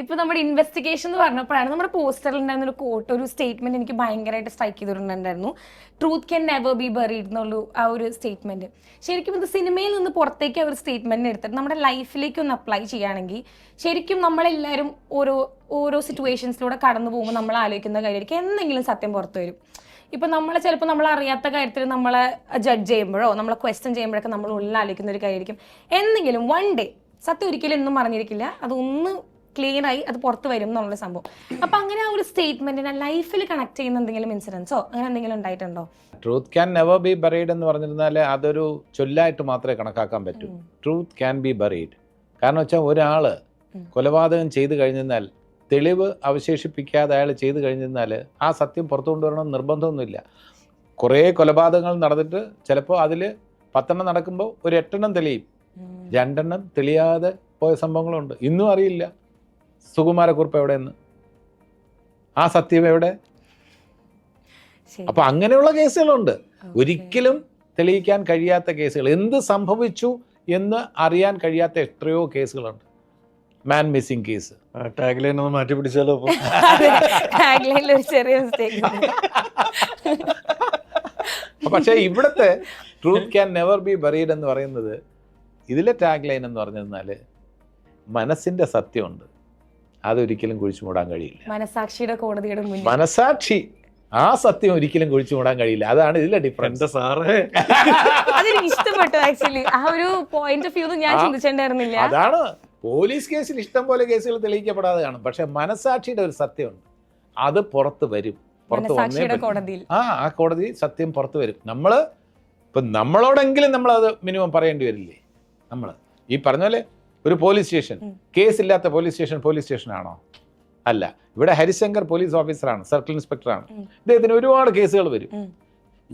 ഇപ്പൊ നമ്മുടെ ഇൻവെസ്റ്റിഗേഷൻ എന്ന് പറഞ്ഞപ്പോഴാണ് നമ്മുടെ പോസ്റ്ററിൽ ഉണ്ടായിരുന്ന ഒരു കോട്ട് ഒരു സ്റ്റേറ്റ്മെന്റ് എനിക്ക് ഭയങ്കരമായിട്ട് സ്ട്രൈക്ക് ചെയ്തിട്ടുണ്ടായിരുന്നു. Truth can never be buried എന്നുള്ള ആ ഒരു സ്റ്റേറ്റ്മെന്റ് ശരിക്കും ഇത് സിനിമയിൽ നിന്ന് പുറത്തേക്ക് ആ ഒരു സ്റ്റേറ്റ്മെന്റ് എടുത്തിട്ട് നമ്മുടെ ലൈഫിലേക്ക് ഒന്ന് അപ്ലൈ ചെയ്യുകയാണെങ്കിൽ ശരിക്കും നമ്മളെല്ലാവരും ഓരോ ഓരോ സിറ്റുവേഷൻസിലൂടെ കടന്നു പോകുമ്പോൾ നമ്മൾ ആലോചിക്കുന്ന കാര്യമായിരിക്കും. എന്തെങ്കിലും സത്യം പുറത്തു വരും. ഇപ്പൊ നമ്മളെ ചിലപ്പോൾ നമ്മൾ അറിയാത്ത കാര്യത്തിൽ നമ്മളെ ജഡ്ജ് ചെയ്യുമ്പോഴോ നമ്മളെ ക്വസ്റ്റ്യൻ ചെയ്യുമ്പോഴൊക്കെ നമ്മൾ ഉള്ളിൽ ആലോചിക്കുന്ന ഒരു കാര്യമായിരിക്കും. എന്തെങ്കിലും വൺ ഡേ സത്യം ഒരിക്കലും എന്നും പറഞ്ഞിരിക്കില്ല അതൊന്ന് ക്ലിയർ ആയി അത് പുറത്ത് വരും എന്നുള്ള സംഭവം. അപ്പൊ അങ്ങനെ ആ ഒരു സ്റ്റേറ്റ്മെന്റിനെ ലൈഫിൽ കണക്ട് ചെയ്യുന്ന എന്തെങ്കിലും ഇൻസിഡൻസോ അങ്ങനെ എന്തെങ്കിലും ഉണ്ടായിട്ടുണ്ടോ? Truth can never be buried എന്ന് പറഞ്ഞിരുന്നാൽ അതൊരു ചൊല്ലായിട്ട് മാത്രമേ കണക്കാക്കാൻ പറ്റൂ. ട്രൂത്ത് ക്യാൻ ബി ബറീഡ് കാരണം വെച്ചാൽ ഒരാൾ കൊലപാതകം ചെയ്തു കഴിഞ്ഞാൽ തെളിവ് അവശേഷിപ്പിക്കാതെ അയാൾ ചെയ്തു കഴിഞ്ഞാൽ ആ സത്യം പുറത്തു കൊണ്ടുവരണം നിർബന്ധമൊന്നുമില്ല. കുറേ കൊലപാതകങ്ങൾ നടന്നിട്ട് ചിലപ്പോൾ അതിൽ പത്തെണ്ണം നടക്കുമ്പോൾ ഒരു എട്ടെണ്ണം തെളിയും. രണ്ടെണ്ണം തെളിയാതെ പോയ സംഭവങ്ങളുണ്ട്. ഇന്നും അറിയില്ല. സുകുമാരക്കുറിപ്പ് എവിടെയെന്ന് ആ സത്യം എവിടെ. അപ്പൊ അങ്ങനെയുള്ള കേസുകളുണ്ട്. ഒരിക്കലും തെളിയിക്കാൻ കഴിയാത്ത കേസുകൾ. എന്ത് സംഭവിച്ചു എന്ന് അറിയാൻ കഴിയാത്ത എത്രയോ കേസുകളുണ്ട്. Man missing case tag line ഒന്ന് മാറ്റി പിടിച്ചാലോ പക്ഷെ അതെ, ഒരു ചെറിയ മിസ്റ്റേക്ക് പക്ഷേ ഇവിടുത്തെ truth can never be buried എന്ന് പറയുന്നത് ഇതിലെ ടാഗ് ലൈൻ എന്ന് പറഞ്ഞിരുന്നാൽ മനസ്സിന്റെ സത്യമുണ്ട്. അതൊരിക്കലും കുഴിച്ചു മൂടാൻ കഴിയില്ല. മനസാക്ഷിയുടെ കോടതിയുടെ മുന്നിൽ. മനസാക്ഷി ആ സത്യം ഒരിക്കലും കുഴിച്ചു മൂടാൻ കഴിയില്ല. അതാണ് ഇതിലെ ഡിഫറൻസ് സാറേ. അതെനിക്ക് ഇഷ്ടപ്പെട്ടു ആക്ച്വലി ആ ഒരു പോയിന്റ് ഓഫ് വ്യൂ ഞാൻ. ചിന്തിച്ചിട്ടുണ്ടായിരുന്നില്ല. അതാണ്. പോലീസ് കേസിൽ ഇഷ്ടം പോലെ കേസുകൾ തെളിയിക്കപ്പെടാതെ കാണും. പക്ഷെ മനസാക്ഷിയുടെ ഒരു സത്യമുണ്ട്. അത് പുറത്ത് വരും. പുറത്ത് വന്നേ മനസാക്ഷിയുടെ കോടതിയിൽ. ആ ആ കോടതി സത്യം പുറത്ത് വരും. നമ്മൾ ഇപ്പം നമ്മളോടെങ്കിലും നമ്മൾ അത് മിനിമം പറയേണ്ടി വരില്ലേ? നമ്മൾ ഈ പറഞ്ഞ പോലെ ഒരു പോലീസ് സ്റ്റേഷൻ. കേസില്ലാത്ത പോലീസ് സ്റ്റേഷൻ പോലീസ് സ്റ്റേഷനാണോ? അല്ല. ഇവിടെ ഹരിശങ്കർ പോലീസ് ഓഫീസറാണ് സർക്കിൾ ഇൻസ്പെക്ടറാണ്. ഇദ്ദേഹത്തിന് ഒരുപാട് കേസുകൾ വരും.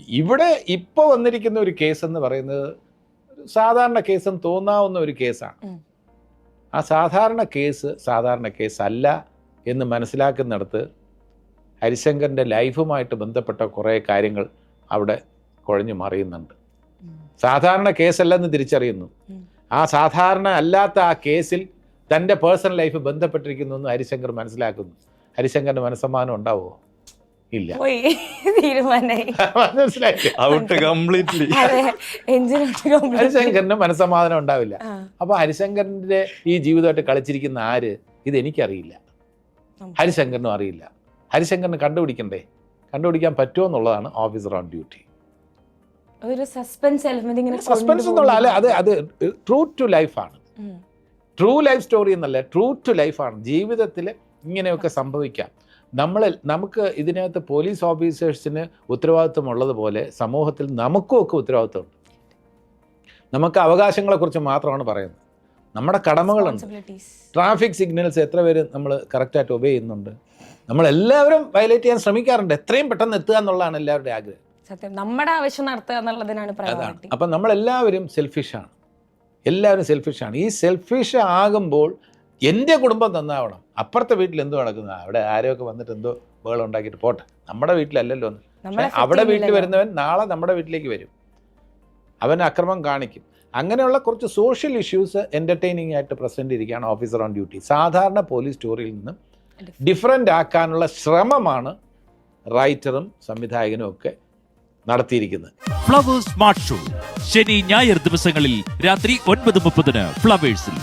ഇവിടെ ഇപ്പോൾ വന്നിരിക്കുന്ന ഒരു കേസ് എന്ന് പറയുന്നത് സാധാരണ കേസും തോന്നാവുന്ന ഒരു കേസാണ്. ആ സാധാരണ കേസ് സാധാരണ കേസ് അല്ല എന്ന് മനസ്സിലാക്കുന്നിടത്ത് ഹരിശങ്കറിന്റെ ലൈഫുമായിട്ട് ബന്ധപ്പെട്ട കുറേ കാര്യങ്ങൾ അവിടെ കുഴഞ്ഞു മറിയുന്നുണ്ട്. സാധാരണ കേസല്ലെന്ന് തിരിച്ചറിയുന്നു. ആ സാധാരണ അല്ലാത്ത ആ കേസിൽ തന്റെ പേഴ്സണൽ ലൈഫ് ബന്ധപ്പെട്ടിരിക്കുന്നു എന്ന് ഹരിശങ്കർ മനസ്സിലാക്കുന്നു. ഹരിശങ്കറിന് മനസ്സമ്മാനം ഉണ്ടാവുമോ ഇല്ല. ഹരിശങ്കറിന് മനസ്സമാധാനം ഉണ്ടാവില്ല. അപ്പൊ ഹരിശങ്കറിന്റെ ഈ ജീവിതമായിട്ട് കളിച്ചിരിക്കുന്ന ആര്? ഇത് എനിക്കറിയില്ല ഹരിശങ്കറിനും അറിയില്ല. ഹരിശങ്കറിന് കണ്ടുപിടിക്കണ്ടേ? കണ്ടുപിടിക്കാൻ പറ്റുമോ എന്നുള്ളതാണ് ഓഫീസർ ഓൺ ഡ്യൂട്ടി ഒരു സസ്പെൻസ് എലമെന്റ് ഇങ്ങനെ സസ്പെൻസ് എന്നുള്ള അല്ല? അത് അത് ട്രൂ ടു ലൈഫാണ്. ട്രൂ ലൈഫ് സ്റ്റോറി എന്നല്ല ട്രൂ ടു ലൈഫാണ് ജീവിതത്തിൽ ഇങ്ങനെയൊക്കെ സംഭവിക്കാം. നമ്മൾ നമുക്ക് ഇതിനകത്ത് പോലീസ് ഓഫീസേഴ്സിന് ഉത്തരവാദിത്വം ഉള്ളതുപോലെ സമൂഹത്തിൽ നമുക്കും ഒക്കെ ഉത്തരവാദിത്വമുണ്ട്. നമുക്ക് അവകാശങ്ങളെക്കുറിച്ച് മാത്രമാണ് പറയുന്നത്. നമ്മുടെ കടമകളുണ്ട്. ട്രാഫിക് സിഗ്നൽസ് എത്ര പേര് നമ്മൾ കറക്റ്റായിട്ട് ഒബേ ചെയ്യുന്നുണ്ട്. നമ്മളെല്ലാവരും വയലേറ്റ് ചെയ്യാൻ ശ്രമിക്കാറുണ്ട്. എത്രയും പെട്ടെന്ന് എത്തുക എന്നുള്ളതാണ് എല്ലാവരുടെയും ആഗ്രഹം. സത്യം നമ്മുടെ ആവശ്യം നടത്തുക എന്നുള്ളതിനാണ് അതാണ്. പ്രയോറിറ്റി അപ്പം നമ്മളെല്ലാവരും സെൽഫിഷാണ് എല്ലാവരും സെൽഫിഷാണ് ഈ സെൽഫിഷ് ആകുമ്പോൾ എന്റെ കുടുംബം നന്നാവണം. അപ്പുറത്തെ വീട്ടിൽ എന്തോ നടക്കുന്നത് അവിടെ ആരെയൊക്കെ വന്നിട്ട് എന്തോ ബഹളം ഉണ്ടാക്കിയിട്ട് പോട്ടെ. നമ്മുടെ വീട്ടിലല്ലല്ലോ ഒന്ന്. പക്ഷേ അവിടെ വീട്ടിൽ വരുന്നവൻ നാളെ നമ്മുടെ വീട്ടിലേക്ക് വരും. അവൻ അക്രമം കാണിക്കും. അങ്ങനെയുള്ള കുറച്ച് സോഷ്യൽ ഇഷ്യൂസ് എന്റർടൈനിങ് ആയിട്ട് പ്രസന്റ് ഇരിക്കുകയാണ് ഓഫീസർ ഓൺ ഡ്യൂട്ടി സാധാരണ പോലീസ് സ്റ്റോറിയിൽ നിന്നും ഡിഫറെന്റ് ആക്കാനുള്ള ശ്രമമാണ് റൈറ്ററും സംവിധായകനും ഒക്കെ നടത്തിയിരിക്കുന്നത്. ഫ്ലവേഴ്സ് സ്മാർട്ട് ഷോ ശനി ഞായർ ദിവസങ്ങളിൽ രാത്രി ഒൻപത് മുപ്പതിന് ഫ്ലവേഴ്സിൽ